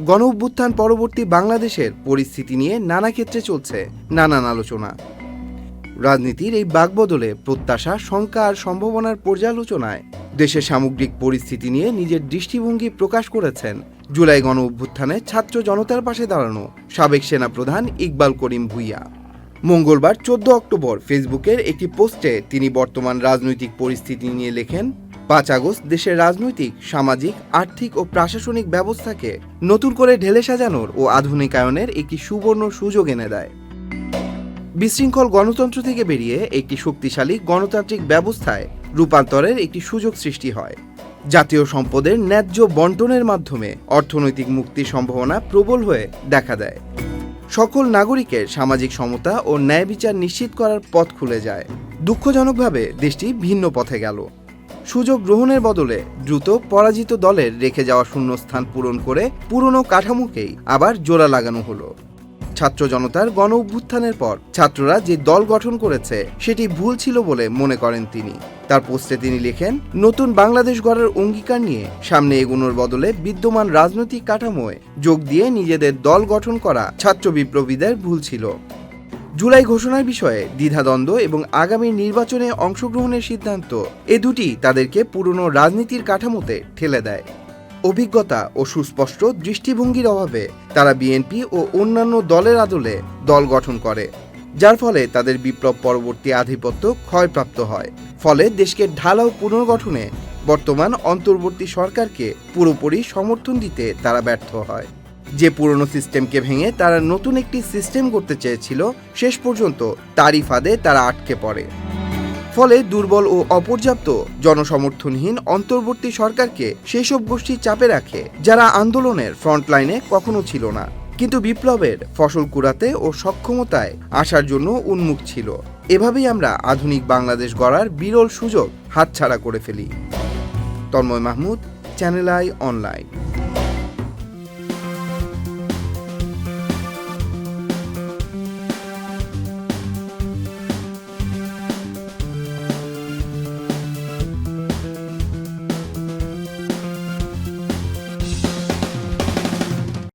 গণ অভ্যুত্থান পরবর্তী বাংলাদেশের পরিস্থিতি নিয়ে নানা ক্ষেত্রে চলছে নানান আলোচনা। রাজনীতির এই বাগবদলে প্রত্যাশা, শঙ্কা আর সম্ভাবনার পর্যালোচনায় দেশের সামগ্রিক পরিস্থিতি নিয়ে নিজের দৃষ্টিভঙ্গি প্রকাশ করেছেন জুলাই গণ অভ্যুত্থানে ছাত্র জনতার পাশে দাঁড়ানো সাবেক সেনাপ্রধান ইকবাল করিম ভুইয়া। মঙ্গলবার চোদ্দ অক্টোবর ফেসবুকের একটি পোস্টে তিনি বর্তমান রাজনৈতিক পরিস্থিতি নিয়ে লেখেন পাঁচ আগস্ট দেশের রাজনৈতিক, সামাজিক, আর্থিক ও প্রশাসনিক ব্যবস্থাকে নতুন করে ঢেলে সাজানোর ও আধুনিকায়নের একটি সুবর্ণ সুযোগ এনে দেয়। বিশৃঙ্খল গণতন্ত্র থেকে বেরিয়ে একটি শক্তিশালী গণতান্ত্রিক ব্যবস্থায় রূপান্তরের একটি সুযোগ সৃষ্টি হয়। জাতীয় সম্পদের ন্যায্য বন্টনের মাধ্যমে অর্থনৈতিক মুক্তির সম্ভাবনা প্রবল হয়ে দেখা দেয়। সকল নাগরিকের সামাজিক সমতা ও ন্যায় বিচার নিশ্চিত করার পথ খুলে যায়। দুঃখজনকভাবে দেশটি ভিন্ন পথে গেল। সুযোগ গ্রহণের বদলে দ্রুত পরাজিত দলের রেখে যাওয়া শূন্যস্থান পূরণ করে পুরনো কাঠামোকেই আবার জোড়া লাগানো হলো। ছাত্র জনতার গণ অভ্যুত্থানের পর ছাত্ররা যে দল গঠন করেছে সেটি ভুল ছিল বলে মনে করেন তিনি। তার পোস্টে তিনি লেখেন, নতুন বাংলাদেশ গড়ার অঙ্গীকার নিয়ে সামনে এগুনোর বদলে বিদ্যমান রাজনৈতিক কাঠামোয় যোগ দিয়ে নিজেদের দল গঠন করা ছাত্র বিপ্লবীদের ভুল ছিল। জুলাই ঘোষণার বিষয়ে দ্বিধাদ্বন্দ্ব এবং আগামী নির্বাচনে অংশগ্রহণের সিদ্ধান্ত, এ দুটি তাদেরকে পুরনো রাজনীতির কাঠামোতে ঠেলে দেয়। অভিজ্ঞতা ও সুস্পষ্ট দৃষ্টিভঙ্গির অভাবে তারা বিএনপি ও অন্যান্য দলের আদলে দল গঠন করে, যার ফলে তাদের বিপ্লব পরবর্তী আধিপত্য ক্ষয়প্রাপ্ত হয়। ফলে দেশকে ঢালাও পুনর্গঠনে বর্তমান অন্তর্বর্তী সরকারকে পুরোপুরি সমর্থন দিতে তারা ব্যর্থ হয়। যে পুরনো সিস্টেমকে ভেঙে তারা নতুন একটি সিস্টেম করতে চেয়েছিল, শেষ পর্যন্ত তারই ফাঁদে তারা আটকে পড়ে। ফলে দুর্বল ও অপর্যাপ্ত জনসমর্থনহীন অন্তর্বর্তী সরকারকে সেই সব গোষ্ঠী চাপে রাখে, যারা আন্দোলনের ফ্রন্টলাইনে কখনো ছিল না। কিন্তু বিপ্লবের ফসল কুড়াতে ও সক্ষমতায় আসার জন্য উন্মুখ ছিল। এভাবেই আমরা আধুনিক বাংলাদেশ গড়ার বিরল সুযোগ হাতছাড়া করে ফেলি। Tanmoy Mahmud, Channel i online.